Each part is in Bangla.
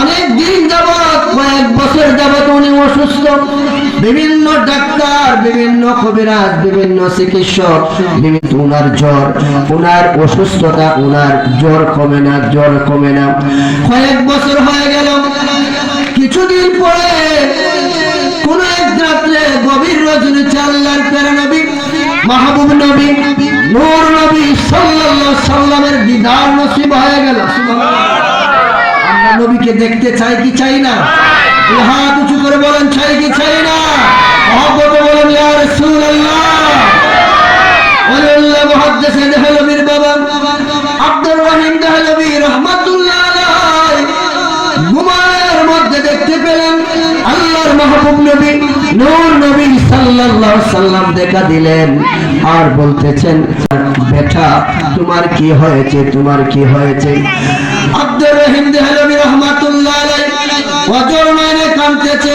অনেক দিন যাবৎ কয়েক বছর যাবৎ উনি অসুস্থ। বিভিন্ন ডাক্তার, বিভিন্ন কবিরাজ, বিভিন্ন চিকিৎসক, বিভিন্ন উনার জ্বর। উনার অসুস্থতা, উনার জ্বর কমে না, জ্বর কমে না। কয়েক বছর হয়ে গেল। কিছুদিন পরে কোন এক রাত্রে গভীর রজনী চাল্লার পেরা নবী, মাহবুব নবী, নূর নবী সাল্লাল্লাহু সাল্লামের দিদার নসিব হয়ে গেল। নবীকে দেখতে চাই কি চাই না? হাত উঁচু করে বলেন, চাই কি চাই না? বলেন দেখা দিলেন। আর বলতেছেন, বেটা, তোমার কি হয়েছে? তোমার কি হয়েছে? আব্দুর রহিম দেহলবী নয়নে কাঁদতেছে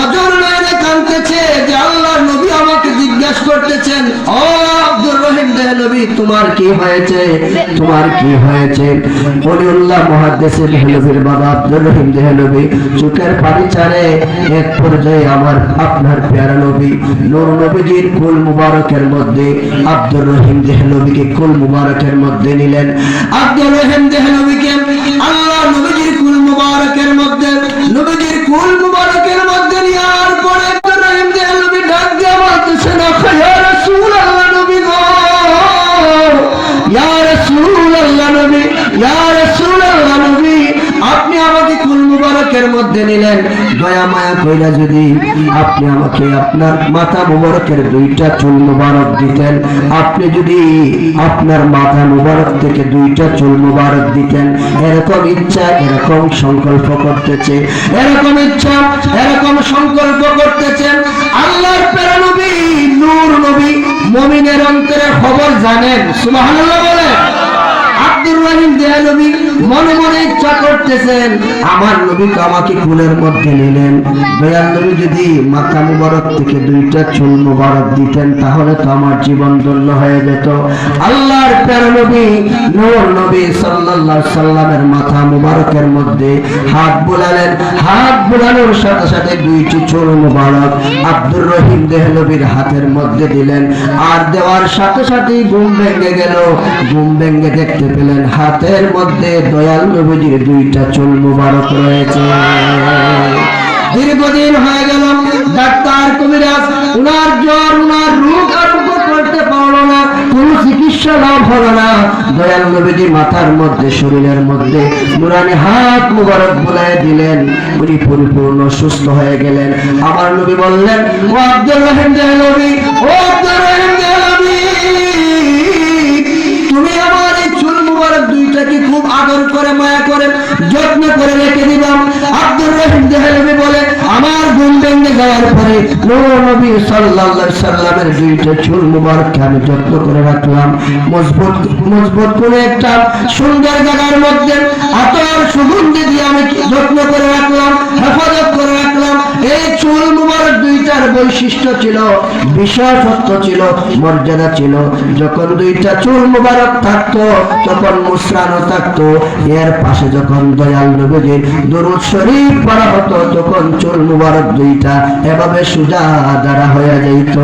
ওজর নয়নে কাঁদতেছে, যে আল্লাহর নবী আমাকে করতেছেন, ও আব্দুর রহিম তোমার কি হয়েছে? তোমার কি হয়েছে? বাবা আব্দুর রহিম চোখের পানি ছাড়ে, এক পর্যায়ে আমার আপনার পেয়ারা নবী, নূর নবীজির কুল মুবারকের মধ্যে, আব্দুর রহিম দেহলবীকে কুল মুবারকের মধ্যে নিলেন। আব্দুর রহিম দেহলবীকে আল্লাহ নবীজির কুল মুবারকের মুবারকের মধ্যে নিলেন। দয়া মায়া কইরা যদি আপনি আমাকে আপনার মাথা মুবারকের দুইটা চুল মুবারক দিতেন, আপনি যদি আপনার মাথা মুবারক থেকে দুইটা চুল মুবারক দিতেন, এরকম ইচ্ছা, এরকম সংকল্প করতেছে, এরকম ইচ্ছা, এরকম সংকল্প করতেছেন। আল্লাহর প্রেরণ নবী, নূর নবী, মুমিনের অন্তরের খবর জানেন। সুবহানাল্লাহ তাহলে তো আমার জীবন হয়ে যেত। আল্লাহর সাল্লামের মাথা মুবারকের মধ্যে হাত বুলালেন। হাত বুলানোর সাথে সাথে দুইটি চুল মুবারক আব্দুর রহিম দেহলবীর হাতের মধ্যে দিলেন। আর দেওয়ার সাথে সাথেই ঘুম ভেঙে গেল। ঘুম ভেঙে দেখতে পেলেন হাতের মধ্যে দয়াল নবীজির দুইটা চুল মুবারক রয়েছে। দীর্ঘদিন হয়ে গেল, ডাক্তার কবিরাজ, উনার জ্বর, উনার রোগ আরোগ্য করতে পারল না, কোন চিকিৎসা লাভ হলো না। দয়াল নবীজি মাথার মধ্যে, শরীরের মধ্যে নুরানি হাত মুবারক বুলাই দিলেন। উনি পরিপূর্ণ সুস্থ হয়ে গেলেন। আমার নবী বললেন, ও আব্দুল রহিম দেহলবী, ও আব্দুল রহিম দেহলবী। করে রেখে দিলাম। আব্দুর রহিম দেহলবি বলে, আমার গুম ভেঙে যাওয়ার পরে নবী সাল্লাল্লাহু সাল্লামের দুইটা চুল মুবারককে আমি যত্ন করে রাখলাম। মজবুত মজবুত করে একটা সুন্দর জায়গার মধ্যে আতর সুগন্ধি দিয়ে আমি যত্ন করে রাখলাম, হেফাজত করে রাখলাম। বৈশিষ্ট্য ছিল বিষয়ত্ব ছিল, মর্যাদা ছিল। যখন দুইটা চুল মুবারক থাকতো, তখন মুসরানো থাকতো। এর পাশে যখন দয়াল নবীজির দরুদ শরীফ পড়া হতো, তখন চুল মুবারক দুইটা এভাবে সুজা দ্বারা হয়ে যাইত।